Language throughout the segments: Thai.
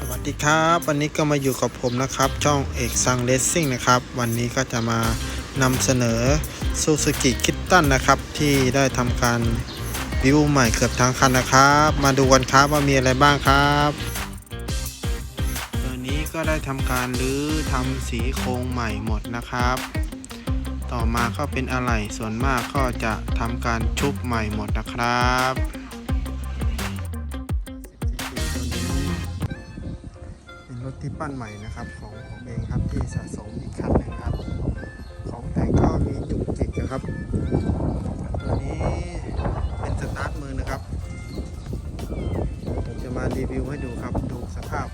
สวัสดีครับ วันนี้ก็มาอยู่กับผมนะครับ ช่องเอกซังเลสซิ่งนะครับ วันนี้ก็จะมานำเสนอ Suzuki k i t t a n นะครับ ที่ได้ทำการวิวใหม่เกือบทั้งคันนะครับ มาดูกันครับว่ามีอะไรบ้างครับตัวนี้ก็ได้ทำการรื้อทำสีโครงใหม่หมดนะครับ ต่อมาก็เป็นอะไหล่ส่วนมากก็จะทำการชุบใหม่หมดนะครับ ที่ปั้นใหม่นะครับของผมเองครับที่สะสมอีกคันหนึ่งครับ ของแต่งก็มีจุกจิกนะครับตัวนี้เป็นสตาร์ทมือนะครับผมจะมารีวิวให้ดูครับดูสภาพ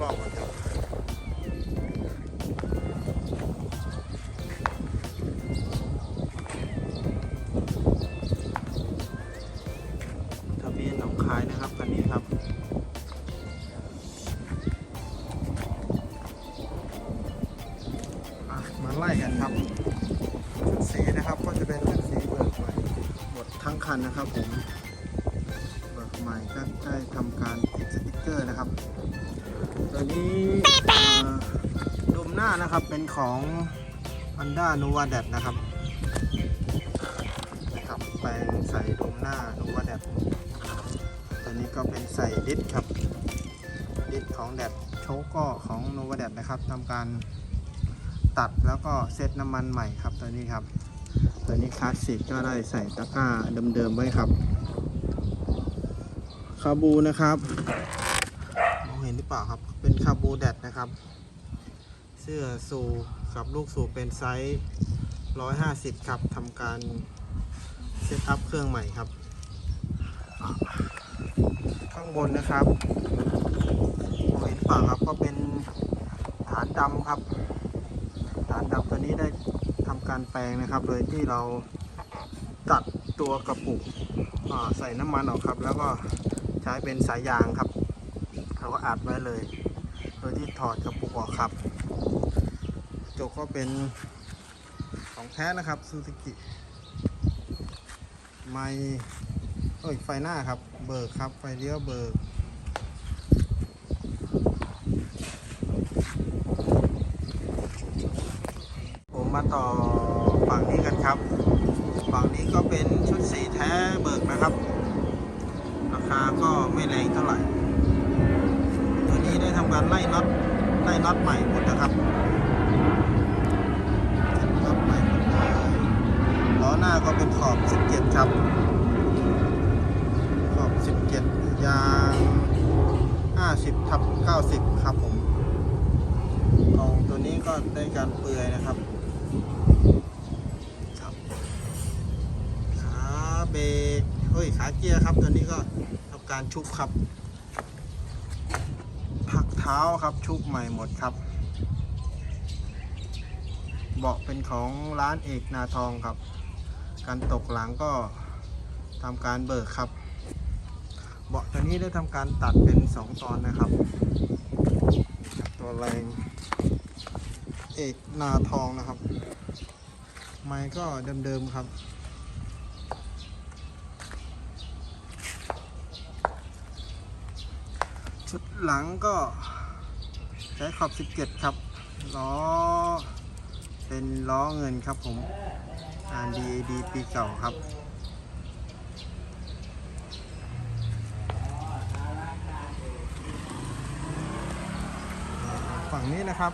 รอบๆก่อนครับ คันนะครับผมเบิกใหม่ก็ได้ทำการติดสติกเกอร์นะครับตัวนี้ดมหน้านะครับเป็นของ Honda n o v a d a t นะครับนะครับแปลงใส่ดุมหน้า n o v a d a t ตัวนี้ก็เป็นใส่ดิสครับดิสของแดดโชกก็ของ n o v a d a t นะครับทำการตัดแล้วก็เซตน้ำมันใหม่ครับตัวนี้ครับ ตัวนี้คลาสสิกก็ได้ใส่ตะกร้าเดิมๆไว้ครับคาบูนะครับมองเห็นหรือเปล่าครับ เป็นคาบูแดดนะครับ เสื้อสูกับลูกสูบเป็นไซส์ 150 ครับทำการเซตอัพเครื่องใหม่ครับ ข้างบนนะครับมองเห็นหรือเปล่าครับก็เป็นฐานดำครับ ฐานดับตัวนี้ได้ ทำการแปลงนะครับ โดยที่เราตัดตัวกระปุกใส่น้ำมันออกครับ แล้วก็ใช้เป็นสายยางครับเราก็อัดไว้เลย โดยที่ถอดกระปุกออกครับจกก็เป็นของแท้นะครับซูซูกิไม่เอ้ยไฟหน้าครับ เบิกครับ ไฟเลี้ยวเบิก ผ มาต่อฝั่งนี้กันครับ ฝั่งนี้ก็เป็นชุดสีแท้เบิกนะครับ ราคาก็ไม่แรงเท่าไหร่ ตัวนี้ได้ทำการไล่น็อตไล่น็อตใหม่หมดนะครับน็อตใหม่หมดเลยล้อหน้าก็เป็นขอบ 17 ครับ ขอบ 17 ยาง 50ทับ90 ครับผมกองตัวนี้ก็ได้การเปลือยนะครับขาเบร กเฮ้ยขาเกียร์ครับ ตัวนี้ก็ทำการชุบครับ ผักเท้าครับชุบใหม่หมดครับ เบาะเป็นของร้านเอกนาทองครับ การตกหลังก็ทำการเบิกครับ เบาะตัวนี้ได้ทำการตัดเป็น 2 ตอนนะครับ ตัวแรงเอกนาทองนะครับ ไม้ก็เดิมๆครับ ชุด หลังก็ใช้ขอบ 17 ครับ ล้อ เป็นล้อเงินครับผม RDAD ปีเก่าครับ ฝั่งนี้นะครับ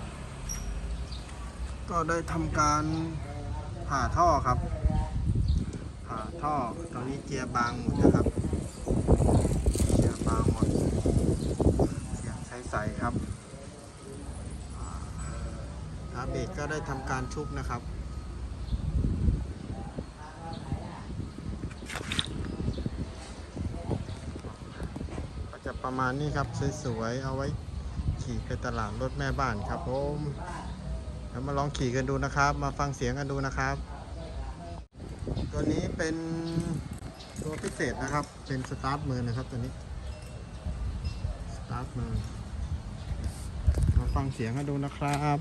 ก็ได้ทำการผ่าท่อครับ ผ่าท่อตอนนี้เกียร์บางหมดนะครับเกียร์บางหมด ใสครับอาเบกก็ได้ทำการชุบนะครับก็จะประมาณนี้ครับสวยๆเอาไว้ขี่ไปตลาดรถแม่บ้านครับผมเดี๋ยวมาลองขี่กันดูนะครับ มาฟังเสียงกันดูนะครับ ตัวนี้เป็นตัวพิเศษนะครับ เป็นสตาร์ทมือนะครับตัวนี้สตาร์ทมือ ฟังเสียงกันดูนะครับ